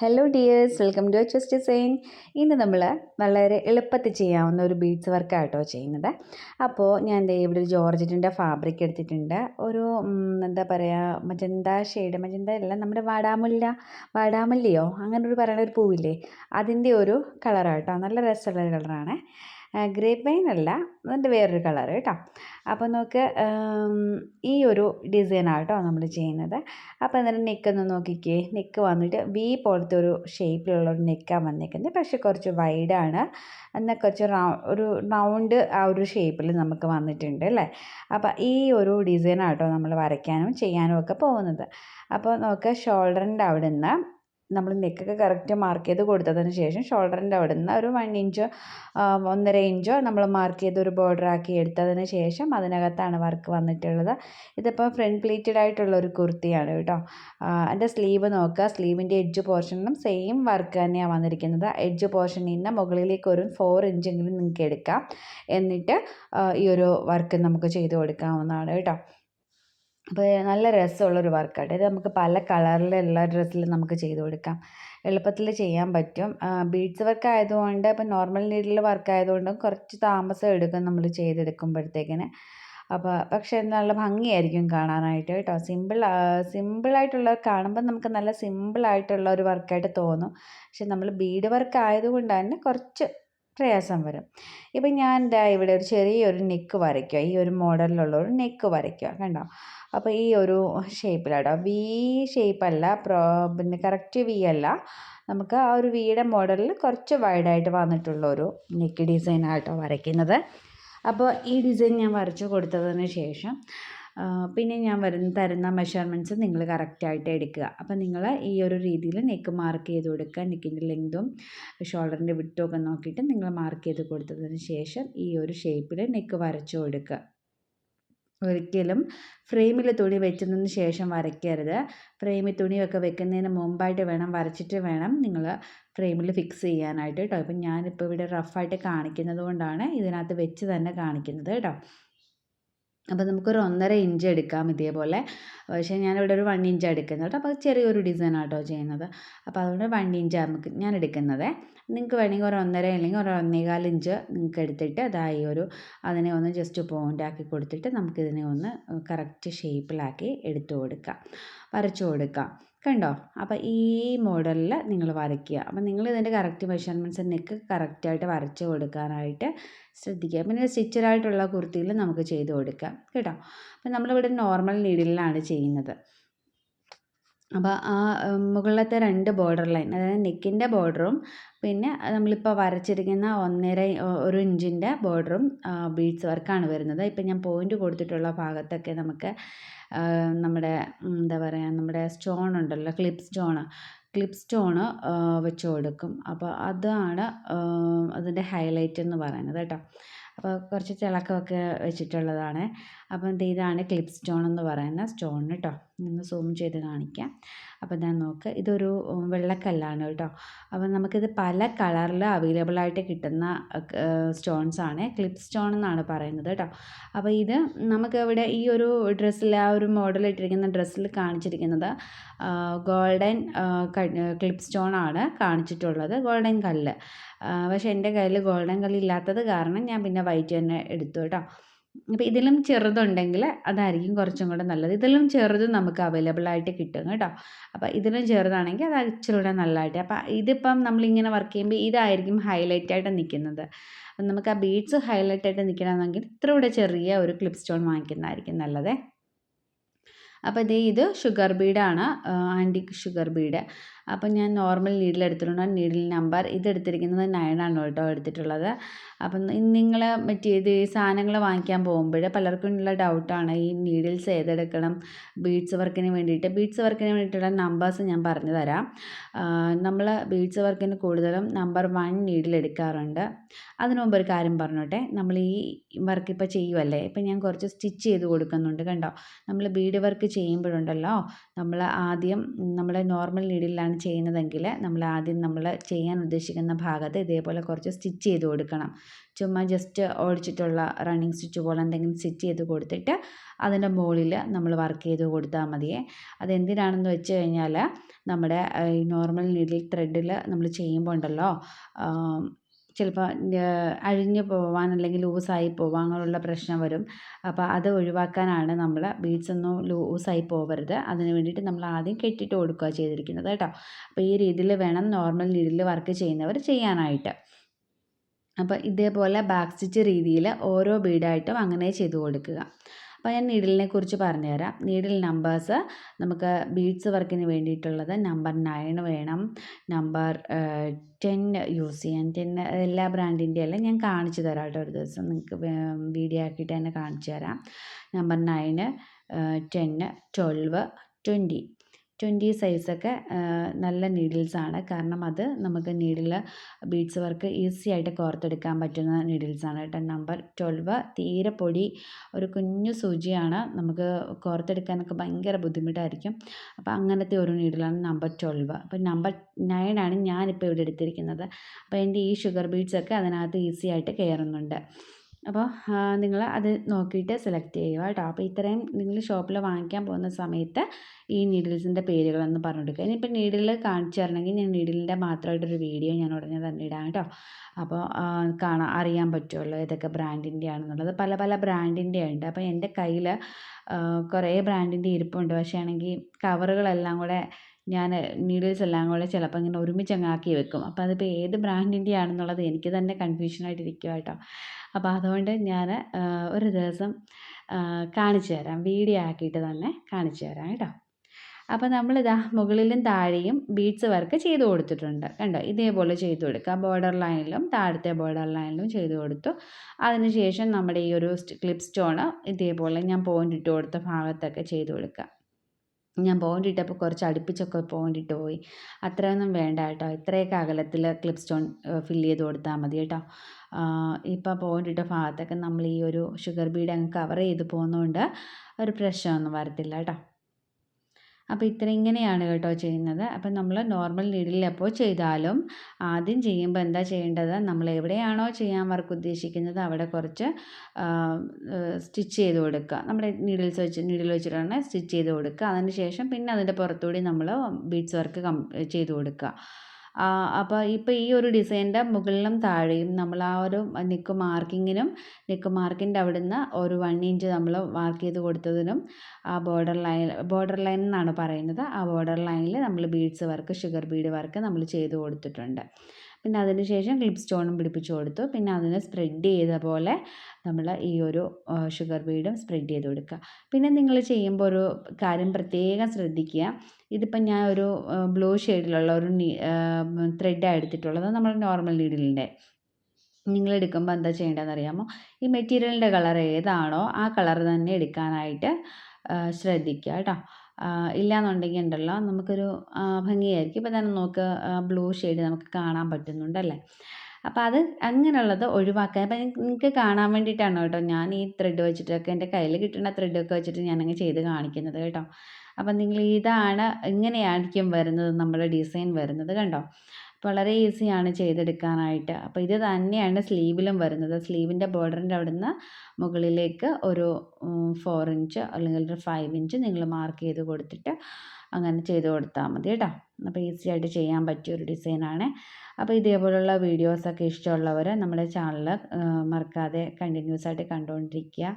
Hello dears welcome to H design ഇന്ന് നമ്മൾ വളരെ എളുപ്പത്തിൽ ചെയ്യാവുന്ന ഒരു ബീഡ്സ് വർക്കാട്ടോ ചെയ്യുന്നത്. അപ്പോൾ ഞാൻ ഇവിടെ ഒരു ജോർജറ്റിന്റെ ഫാബ്രിക് എടുത്തിട്ടുണ്ട്. ഒരു എന്താ പറയുക മജന്ത ഷെയ്ഡ് മജന്ത അല്ല നമ്മുടെ വാടാമുല്ല വാടാമുല്ലയോ? അങ്ങനെ ഒരു പറയുന്ന ഒരു പൂവില്ലേ? അതിന്റെ ഒരു കളറാട്ടോ നല്ല രസമുള്ള കളറാണ് ഗ്രേ വൈൻ അല്ല അതിന്റെ വേറൊരു കളർ കേട്ടോ. അപ്പോൾ നമുക്ക് ഈ ഒരു ഡിസൈനാണ് കേട്ടോ നമ്മൾ ചെയ്യുന്നത്. അപ്പോൾ എന്നിട്ട് നെക്കൊന്ന് നോക്കിക്കേ. നെക്ക് വന്നിട്ട് വി പോലത്തെ ഒരു ഷേപ്പിലുള്ള ഒരു നെക്കാണ് വന്നിരിക്കുന്നത്. പക്ഷേ കുറച്ച് വൈഡാണ് എന്നാൽ കുറച്ച് ഒരു റൗണ്ട് ആ ഒരു ഷേപ്പിൽ നമുക്ക് വന്നിട്ടുണ്ട് അല്ലേ? അപ്പോൾ ഈ ഒരു ഡിസൈനാണ് കേട്ടോ നമ്മൾ വരയ്ക്കാനും ചെയ്യാനും ഒക്കെ പോകുന്നത്. അപ്പോൾ നമുക്ക് ഷോൾഡറിന്റെ അവിടെ നിന്ന് നമ്മൾ നെക്കൊക്കെ കറക്റ്റ് മാർക്ക് ചെയ്ത് കൊടുത്തതിന് ശേഷം ഷോൾഡറിന്റെ അവിടെ നിന്ന് ഒരു വൺ ഇഞ്ചോ ഒന്നര ഇഞ്ചോ നമ്മൾ മാർക്ക് ചെയ്ത് ഒരു ബോർഡർ ആക്കി എടുത്തതിന് ശേഷം അതിനകത്താണ് വർക്ക് വന്നിട്ടുള്ളത്. ഇതിപ്പോൾ ഫ്രണ്ട് പ്ലീറ്റഡ് ആയിട്ടുള്ള ഒരു കുർത്തിയാണ് കേട്ടോ. എന്റെ സ്ലീവ് നോക്കുക. സ്ലീവിന്റെ എഡ്ജ് പോർഷനും സെയിം വർക്ക് തന്നെയാണ് വന്നിരിക്കുന്നത്. എഡ്ജ് പോർഷനിൽ നിന്ന് മുകളിലേക്ക് ഒരു ഫോർ ഇഞ്ചെങ്കിലും നിങ്ങൾക്ക് എടുക്കാം. എന്നിട്ട് ഈ ഒരു വർക്ക് നമുക്ക് ചെയ്ത് കൊടുക്കാവുന്നതാണ് കേട്ടോ. അപ്പോൾ നല്ല രസമുള്ളൊരു വർക്കാണ്. ഇത് നമുക്ക് പല കളറിലുള്ള ഡ്രസ്സിൽ നമുക്ക് ചെയ്ത് കൊടുക്കാം. എളുപ്പത്തിൽ ചെയ്യാൻ പറ്റും. ബീഡ്സ് വർക്ക് ആയതുകൊണ്ട് ഇപ്പം നോർമൽ നീഡിൽ വർക്ക് ആയതുകൊണ്ടും കുറച്ച് താമസം എടുക്കും നമ്മൾ ചെയ്തെടുക്കുമ്പോഴത്തേക്കിന്. അപ്പോൾ പക്ഷേ നല്ല ഭംഗിയായിരിക്കും കാണാനായിട്ട് കേട്ടോ. സിമ്പിൾ സിമ്പിളായിട്ടുള്ള കാണുമ്പോൾ നമുക്ക് നല്ല സിമ്പിളായിട്ടുള്ള ഒരു വർക്കായിട്ട് തോന്നും. പക്ഷെ നമ്മൾ ബീഡ് വർക്ക് ആയതുകൊണ്ട് തന്നെ കുറച്ച് പ്രയാസം വരും. ഇപ്പം ഞാൻ ദാ ഇവിടെ ഒരു ചെറിയൊരു നെക്ക് വരയ്ക്കുക ഈ ഒരു മോഡലിലുള്ള ഒരു നെക്ക് വരയ്ക്കുക കണ്ടോ? അപ്പോൾ ഈ ഒരു ഷേപ്പിലാട്ടോ വി ഷേപ്പല്ല പ്രോ പിന്നെ കറക്റ്റ് വി അല്ല. നമുക്ക് ആ ഒരു വിയുടെ മോഡലിൽ കുറച്ച് വൈഡായിട്ട് വന്നിട്ടുള്ള ഒരു നെക്ക് ഡിസൈനായിട്ടോ വരയ്ക്കുന്നത്. അപ്പോൾ ഈ ഡിസൈൻ ഞാൻ വരച്ചു കൊടുത്തതിന് ശേഷം പിന്നെ ഞാൻ വരുന്ന തരുന്ന മെഷർമെന്റ്സ് നിങ്ങൾ കറക്റ്റായിട്ട് എടുക്കുക. അപ്പം നിങ്ങൾ ഈ ഒരു രീതിയിൽ നെക്ക് മാർക്ക് ചെയ്ത് കൊടുക്കുക. നെക്കിന്റെ ലെങ്തും ഷോൾഡറിന്റെ വിട്ടും ഒക്കെ നോക്കിയിട്ട് നിങ്ങൾ മാർക്ക് ചെയ്ത് കൊടുത്തതിന് ശേഷം ഈ ഒരു ഷേപ്പിൽ നെക്ക് വരച്ചു കൊടുക്കുക. ഒരിക്കലും ഫ്രെയിമിൽ തുണി വെച്ചതിന് ശേഷം വരയ്ക്കരുത്. ഫ്രെയിമിൽ തുണിയൊക്കെ വെക്കുന്നതിന് മുമ്പായിട്ട് വേണം വരച്ചിട്ട് വേണം നിങ്ങൾ ഫ്രെയിമിൽ ഫിക്സ് ചെയ്യാനായിട്ട് കേട്ടോ ഇപ്പം ഞാനിപ്പോൾ ഇവിടെ റഫായിട്ട് കാണിക്കുന്നത് കൊണ്ടാണ് ഇതിനകത്ത് വെച്ച് തന്നെ കാണിക്കുന്നത് കേട്ടോ അപ്പോൾ നമുക്കൊരു ഒന്നര ഇഞ്ച് എടുക്കാം ഇതേപോലെ. പക്ഷേ ഞാനിവിടെ ഒരു വൺ ഇഞ്ച് എടുക്കുന്നത് കേട്ടോ. അപ്പോൾ ചെറിയൊരു ഡിസൈൻ ആട്ടോ ചെയ്യുന്നത്. അപ്പോൾ അതുകൊണ്ട് വൺ ഇഞ്ച് നമുക്ക് ഞാൻ എടുക്കുന്നത്. നിങ്ങൾക്ക് വേണമെങ്കിൽ ഒരു ഒന്നര അല്ലെങ്കിൽ ഒരു ഒന്നേകാൽ ഇഞ്ച് നിങ്ങൾക്ക് എടുത്തിട്ട് അതായി ഒരു അതിനെ ഒന്ന് ജസ്റ്റ് പോയിന്റ് ആക്കി കൊടുത്തിട്ട് നമുക്കിതിനെ ഒന്ന് കറക്റ്റ് ഷേപ്പിലാക്കി എടുത്തു കൊടുക്കാം. വരച്ചു കൊടുക്കാം. കണ്ടോ? അപ്പോൾ ഈ മോഡലിൽ നിങ്ങൾ വരയ്ക്കുക. അപ്പോൾ നിങ്ങൾ ഇതിന്റെ കറക്റ്റ് മെഷർമെന്റ്സ് നെക്ക് കറക്റ്റായിട്ട് വരച്ച് കൊടുക്കാനായിട്ട് ശ്രദ്ധിക്കുക. പിന്നെ സ്റ്റിച്ചഡായിട്ടുള്ള കുർത്തിയിൽ നമുക്ക് ചെയ്ത് കൊടുക്കാം. കേട്ടോ? അപ്പോൾ നമ്മളിവിടെ നോർമൽ നീഡിലാണ് ചെയ്യുന്നത്. അപ്പോൾ ആ മുകളിലത്തെ രണ്ട് ബോർഡർ ലൈൻ അതായത് നെക്കിന്റെ ബോർഡറും പിന്നെ നമ്മളിപ്പോൾ വരച്ചിരിക്കുന്ന ഒന്നര ഒരു ഇഞ്ചിന്റെ ബോർഡറും ബീഡ്സ് വർക്കാണ് വരുന്നത്. ഇപ്പം ഞാൻ പോയിന്റ് കൊടുത്തിട്ടുള്ള ഭാഗത്തൊക്കെ നമുക്ക് നമ്മുടെ എന്താ പറയുക നമ്മുടെ സ്റ്റോൺ ഉണ്ടല്ലോ ക്ലിപ്പ് സ്റ്റോൺ. ക്ലിപ്പ് സ്റ്റോണ് വെച്ച് കൊടുക്കും. അപ്പോൾ അതാണ് അതിന്റെ ഹൈലൈറ്റ് എന്ന് പറയുന്നത് കേട്ടോ. അപ്പോൾ കുറച്ച് തിളക്കമൊക്കെ വെച്ചിട്ടുള്ളതാണ്. അപ്പം ഇതാണ് ക്ലിപ്പ് സ്റ്റോൺ എന്ന് പറയുന്ന സ്റ്റോൺ കേട്ടോ. ഒന്ന് സൂം ചെയ്ത് കാണിക്കാം. അപ്പോൾ ഞാൻ നോക്ക് ഇതൊരു വെള്ളക്കല്ലാണ് കേട്ടോ. അപ്പോൾ നമുക്കിത് പല കളറിൽ അവൈലബിൾ ആയിട്ട് കിട്ടുന്ന സ്റ്റോൺസ് ആണ്. ക്ലിപ്പ് സ്റ്റോൺ എന്നാണ് പറയുന്നത് കേട്ടോ. അപ്പോൾ ഇത് നമുക്ക് ഇവിടെ ഈ ഒരു ഡ്രസ്സിൽ ആ ഒരു മോഡൽ ഇട്ടിരിക്കുന്ന ഡ്രസ്സിൽ കാണിച്ചിരിക്കുന്നത് ഗോൾഡൻ ക്ലിപ്പ് സ്റ്റോൺ ആണ് കാണിച്ചിട്ടുള്ളത് ഗോൾഡൻ കല്ല്. പക്ഷേ എന്റെ കയ്യിൽ ഗോൾഡൻ കല്ല് ഇല്ലാത്തത് കാരണം ഞാൻ പിന്നെ വൈറ്റ് തന്നെ എടുത്തു കേട്ടോ. അപ്പോൾ ഇതിലും ചെറുതുണ്ടെങ്കിൽ അതായിരിക്കും കുറച്ചും കൂടെ നല്ലത്. ഇതിലും ചെറുത് നമുക്ക് അവൈലബിൾ ആയിട്ട് കിട്ടും കേട്ടോ. അപ്പോൾ ഇതിലും ചെറുതാണെങ്കിൽ അത് ഇച്ചിരി കൂടെ നല്ലതായിട്ട്. അപ്പോൾ ഇതിപ്പം നമ്മളിങ്ങനെ വർക്ക് ചെയ്യുമ്പോൾ ഇതായിരിക്കും ഹൈലൈറ്റ് ആയിട്ട് നിൽക്കുന്നത്. അപ്പം നമുക്ക് ആ ബീഡ്സ് ഹൈലൈറ്റ് ആയിട്ട് നിൽക്കണമെങ്കിൽ ഇത്ര കൂടെ ചെറിയ ഒരു ക്ലിപ്പ് സ്റ്റോൺ വാങ്ങിക്കുന്നതായിരിക്കും നല്ലതേ. അപ്പോൾ ഇതേ ഇത് ഷുഗർ ബീഡാണ് ആന്റിക് ഷുഗർ ബീഡ് അപ്പോൾ ഞാൻ നോർമൽ നീഡിൽ എടുത്തിട്ടുണ്ട്. നീഡിൽ നമ്പർ ഇത് എടുത്തിരിക്കുന്നത് ആണ് കേട്ടോ എടുത്തിട്ടുള്ളത്. അപ്പം നിങ്ങൾ മറ്റേ ഇത് സാധനങ്ങൾ വാങ്ങിക്കാൻ പോകുമ്പോൾ പലർക്കും ഉള്ള ഡൗട്ടാണ് ഈ നീഡിൽസ് ഏതെടുക്കണം ബീഡ്സ് വർക്കിന് വേണ്ടിയിട്ട്. ബീഡ്സ് വർക്കിന് വേണ്ടിയിട്ടുള്ള നമ്പേഴ്സ് ഞാൻ പറഞ്ഞു തരാം. നമ്മൾ ബീഡ്സ് വർക്കിന് കൂടുതലും നമ്പർ വൺ നീഡിൽ എടുക്കാറുണ്ട്. അതിനു മുമ്പ് ഒരു കാര്യം പറഞ്ഞോട്ടെ. നമ്മൾ ഈ വർക്ക് ഇപ്പോൾ ചെയ്യുമല്ലേ ഇപ്പം ഞാൻ കുറച്ച് സ്റ്റിച്ച് ചെയ്ത് കൊടുക്കുന്നുണ്ട് കണ്ടോ? നമ്മൾ ബീഡ് വർക്ക് ചെയ്യുമ്പോഴുണ്ടല്ലോ നമ്മൾ ആദ്യം നമ്മൾ നോർമൽ നീഡിലാണ് ചെയ്യുന്നതെങ്കിൽ നമ്മൾ ആദ്യം നമ്മൾ ചെയ്യാൻ ഉദ്ദേശിക്കുന്ന ഭാഗത്ത് ഇതേപോലെ കുറച്ച് സ്റ്റിച്ച് ചെയ്ത് കൊടുക്കണം. ചുമ്മാ ജസ്റ്റ് ഓടിച്ചിട്ടുള്ള റണ്ണിങ് സ്റ്റിച്ച് പോലെ എന്തെങ്കിലും സ്റ്റിച്ച് ചെയ്ത് കൊടുത്തിട്ട് അതിന്റെ മുകളിൽ നമ്മൾ വർക്ക് ചെയ്ത് കൊടുത്താൽ മതിയേ. അതെന്തിനാണെന്ന് വെച്ച് കഴിഞ്ഞാൽ നമ്മുടെ ഈ നോർമൽ നീഡിൽ ത്രെഡിൽ നമ്മൾ ചെയ്യുമ്പോൾ ഉണ്ടല്ലോ ചിലപ്പോൾ അഴിഞ്ഞു പോവാൻ അല്ലെങ്കിൽ ലൂസായി പോവാൻ അങ്ങനെയുള്ള പ്രശ്നം വരും. അപ്പോൾ അത് ഒഴിവാക്കാനാണ് നമ്മൾ ബീഡ്സ് ഒന്നും ലൂസായി പോവരുത്. അതിന് വേണ്ടിയിട്ട് നമ്മൾ ആദ്യം കെട്ടിയിട്ട് കൊടുക്കുക ചെയ്തിരിക്കുന്നത് കേട്ടോ. അപ്പോൾ ഈ രീതിയിൽ വേണം നോർമൽ നീഡിൽ വർക്ക് ചെയ്യുന്നവർ ചെയ്യാനായിട്ട്. അപ്പോൾ ഇതേപോലെ ബാക്ക് സ്റ്റിച്ച് രീതിയിൽ ഓരോ ബീഡായിട്ടും അങ്ങനെ ചെയ്തു കൊടുക്കുക. അപ്പോൾ ഞാൻ നീഡിലിനെ കുറിച്ച് പറഞ്ഞുതരാം. നീഡിൽ നമ്പേഴ്സ് നമുക്ക് ബീഡ്സ് വർക്കിന് വേണ്ടിയിട്ടുള്ളത് നമ്പർ നയൻ വേണം. നമ്പർ ടെൻ യൂസ് ചെയ്യാൻ. ടെൻ എല്ലാ ബ്രാൻഡിന്റെ എല്ലാം ഞാൻ കാണിച്ചു തരാം കേട്ടോ ഒരു ദിവസം. നിങ്ങൾക്ക് വീഡിയോ ആക്കിയിട്ട് തന്നെ കാണിച്ചു തരാം. Number nine ten twelve twenty twenty സൈസൊക്കെ നല്ല നീഡിൽസാണ് കാരണം അത് നമുക്ക് നീഡിൽ ബീഡ്സ് വർക്ക് ഈസി ആയിട്ട് കോർത്തെടുക്കാൻ പറ്റുന്ന നീഡിൽസാണ് കേട്ടോ നമ്പർ ട്വൽവ് തീരെ പൊടി ഒരു കുഞ്ഞു സൂചിയാണ്. നമുക്ക് കോർത്തെടുക്കാനൊക്കെ ഭയങ്കര ബുദ്ധിമുട്ടായിരിക്കും. അപ്പോൾ അങ്ങനത്തെ ഒരു നീഡിലാണ് നമ്പർ ട്വൽവ് അപ്പോൾ നമ്പർ നയനാണ് ഞാനിപ്പോൾ ഇവിടെ എടുത്തിരിക്കുന്നത്. അപ്പോൾ എന്റെ ഈ ഷുഗർ ബീഡ്സൊക്കെ അതിനകത്ത് ഈസി ആയിട്ട് കയറുന്നുണ്ട്. അപ്പോൾ നിങ്ങൾ അത് നോക്കിയിട്ട് സെലക്ട് ചെയ്യുക കേട്ടോ. അപ്പോൾ ഇത്രയും നിങ്ങൾ ഷോപ്പിൽ വാങ്ങിക്കാൻ പോകുന്ന സമയത്ത് ഈ നീഡിൽസിന്റെ പേരുകളൊന്ന് പറഞ്ഞു കൊടുക്കുക ഇനിയിപ്പോൾ നീഡിൽ കാണിച്ചു തരണമെങ്കിൽ ഞാൻ നീഡിലിന്റെ മാത്രമായിട്ടൊരു വീഡിയോ ഞാൻ ഉടനെ തന്നെ ഇടാം കേട്ടോ. അപ്പോൾ കാണാൻ അറിയാൻ പറ്റുമല്ലോ ഏതൊക്കെ ബ്രാൻഡിന്റെ ആണെന്നുള്ളത്. പല പല ബ്രാൻഡിന്റെ ഉണ്ട്. അപ്പോൾ എന്റെ കയ്യിൽ കുറേ ബ്രാൻഡിന്റെ ഇരിപ്പുണ്ട്. പക്ഷേ ആണെങ്കിൽ കവറുകളെല്ലാം കൂടെ ഞാൻ നീഡിൽസ് എല്ലാം കൂടെ ചിലപ്പോൾ ഇങ്ങനെ ഒരുമിച്ച് അങ്ങ് ആക്കി വെക്കും. അപ്പോൾ അതിപ്പോൾ ഏത് ബ്രാൻഡിന്റെ ആണെന്നുള്ളത് എനിക്ക് തന്നെ കൺഫ്യൂഷനായിട്ടിരിക്കുക കേട്ടോ. അപ്പോൾ അതുകൊണ്ട് ഞാൻ ഒരു ദിവസം കാണിച്ചു തരാം. വീഡിയോ ആക്കിയിട്ട് തന്നെ കാണിച്ചു തരാം കേട്ടോ. അപ്പോൾ നമ്മളിതാ മുകളിലും താഴെയും ബീഡ്സ് വർക്ക് ചെയ്ത് കൊടുത്തിട്ടുണ്ട്. കണ്ടോ? ഇതേപോലെ ചെയ്ത് കൊടുക്കുക. ബോർഡർ ലൈനിലും താഴത്തെ ബോർഡർ ലൈനിലും ചെയ്ത് കൊടുത്തു. അതിനുശേഷം നമ്മുടെ ഈ ഒരു ക്ലിപ്പ് സ്റ്റോൺ ഇതേപോലെ ഞാൻ പോയിന്റ് ഇട്ട് കൊടുത്ത ഭാഗത്തൊക്കെ ചെയ്ത് കൊടുക്കുക. ഞാൻ പോയിന്റ് ഇട്ടപ്പോൾ കുറച്ച് അടുപ്പിച്ചൊക്കെ പോയിന്റ് പോയി. അത്രയൊന്നും വേണ്ട കേട്ടോ. ഇത്രയൊക്കെ അകലത്തിൽ ക്ലിപ്പ് സ്റ്റോൺ ഫില്ല് ചെയ്ത് കൊടുത്താൽ മതി കേട്ടോ. ഇപ്പോൾ പോയിന്റ് ഇട്ട ഭാഗത്തൊക്കെ നമ്മൾ ഈ ഒരു ഷുഗർ ബീഡ് അങ്ങ് കവർ ചെയ്ത് പോകുന്നതുകൊണ്ട് ഒരു പ്രശ്നമൊന്നും വരത്തില്ല കേട്ടോ. അപ്പോൾ ഇത്ര ഇങ്ങനെയാണ് കേട്ടോ ചെയ്യുന്നത്. അപ്പോൾ നമ്മൾ നോർമൽ നീഡിൽ എപ്പോൾ ചെയ്താലും ആദ്യം ചെയ്യുമ്പോൾ എന്താ ചെയ്യേണ്ടത്? നമ്മൾ എവിടെയാണോ ചെയ്യാൻ വർക്ക് ഉദ്ദേശിക്കുന്നത് അവിടെ കുറച്ച് സ്റ്റിച്ച് ചെയ്ത് കൊടുക്കുക. നമ്മുടെ നീഡിൽസ് വെച്ച് നീഡിൽ വെച്ചിട്ടാണ് സ്റ്റിച്ച് ചെയ്ത് കൊടുക്കുക. അതിന് ശേഷം പിന്നെ അതിന്റെ പുറത്തുകൂടി നമ്മൾ ബീഡ്സ് വർക്ക് കം ചെയ്ത് കൊടുക്കുക. അപ്പോൾ ഇപ്പോൾ ഈ ഒരു ഡിസൈനിന്റെ മുകളിലും താഴെയും നമ്മൾ ആ ഒരു നെക്ക് മാർക്കിങ്ങിനും നെക്ക് മാർക്കിന്റെ അവിടുന്ന് ഒരു വൺ ഇഞ്ച് നമ്മൾ മാർക്ക് ചെയ്ത് കൊടുത്തതിനും ആ ബോർഡർ ലൈൻ ബോർഡർ ലൈൻ എന്നാണ് പറയുന്നത്. ആ ബോർഡർ ലൈനിൽ നമ്മൾ beads work sugar bead work നമ്മൾ ചെയ്ത് കൊടുത്തിട്ടുണ്ട്. പിന്നെ അതിന് ശേഷം ക്ലിപ്പ് സ്റ്റോണും പിടിപ്പിച്ച് കൊടുത്തു. പിന്നെ അതിനെ സ്പ്രെഡ് ചെയ്ത പോലെ നമ്മൾ ഈ ഒരു ഷുഗർ ബീഡും സ്പ്രെഡ് ചെയ്ത് കൊടുക്കുക. പിന്നെ നിങ്ങൾ ചെയ്യുമ്പോൾ ഒരു കാര്യം പ്രത്യേകം ശ്രദ്ധിക്കുക. ഇതിപ്പം ഞാൻ ഒരു ബ്ലൂ ഷെയ്ഡിലുള്ള ഒരു ത്രെഡാണ് എടുത്തിട്ടുള്ളത്. നമ്മൾ നോർമൽ നീഡിലിന്റെ. നിങ്ങൾ എടുക്കുമ്പോൾ എന്താ ചെയ്യേണ്ടതെന്ന് അറിയാമോ? ഈ മെറ്റീരിയലിന്റെ കളർ ഏതാണോ ആ കളർ തന്നെ എടുക്കാനായിട്ട് ശ്രദ്ധിക്കുക കേട്ടോ. ഇല്ലയെന്നുണ്ടെങ്കിൽ ഉണ്ടല്ലോ. നമുക്കൊരു ഭംഗിയായിരിക്കും. ഇപ്പം തന്നെ നോക്ക് ബ്ലൂ ഷെയ്ഡ് നമുക്ക് കാണാൻ പറ്റുന്നുണ്ടല്ലേ? അപ്പോൾ അത് അങ്ങനെയുള്ളത് ഒഴിവാക്കാൻ. അപ്പം നിങ്ങൾക്ക് കാണാൻ വേണ്ടിയിട്ടാണ് കേട്ടോ ഞാൻ ഈ ത്രെഡ് വെച്ചിട്ടൊക്കെ എന്റെ കയ്യിൽ കിട്ടുന്ന ത്രെഡൊക്കെ വെച്ചിട്ട് ഞാനങ്ങ് ചെയ്ത് കാണിക്കുന്നത് കേട്ടോ. അപ്പം നിങ്ങൾ ഇതാണ് ഇങ്ങനെയായിരിക്കും വരുന്നത് നമ്മുടെ ഡിസൈൻ വരുന്നത് കണ്ടോ? വളരെ ഈസിയാണ് ചെയ്തെടുക്കാനായിട്ട്. അപ്പോൾ ഇത് തന്നെയാണ് സ്ലീവിലും വരുന്നത്. സ്ലീവിന്റെ ബോർഡറിന്റെ അവിടുന്ന് മുകളിലേക്ക് ഒരു ഫോർ ഇഞ്ച് അല്ലെങ്കിൽ ഒരു ഫൈവ് ഇഞ്ച് നിങ്ങൾ മാർക്ക് ചെയ്ത് കൊടുത്തിട്ട് അങ്ങനെ ചെയ്ത് കൊടുത്താൽ മതി കേട്ടോ. അപ്പോൾ ഈസി ആയിട്ട് ചെയ്യാൻ പറ്റിയ ഒരു ഡിസൈനാണ് അപ്പോൾ ഇതേപോലുള്ള വീഡിയോസൊക്കെ ഇഷ്ടമുള്ളവർ നമ്മുടെ ചാനൽ മറക്കാതെ കണ്ടിന്യൂസ് ആയിട്ട് കണ്ടുകൊണ്ടിരിക്കുക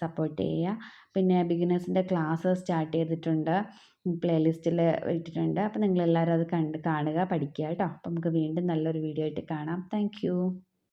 സപ്പോർട്ട് ചെയ്യുക. പിന്നെ ബിഗിനേഴ്സിന്റെ ക്ലാസ് സ്റ്റാർട്ട് ചെയ്തിട്ടുണ്ട് പ്ലേലിസ്റ്റിൽ ഇട്ടിട്ടുണ്ട്. അപ്പോൾ നിങ്ങളെല്ലാവരും അത് കണ്ട് കാണുക പഠിക്കുക കേട്ടോ. അപ്പോൾ നമുക്ക് വീണ്ടും നല്ലൊരു വീഡിയോ ആയിട്ട് കാണാം. താങ്ക്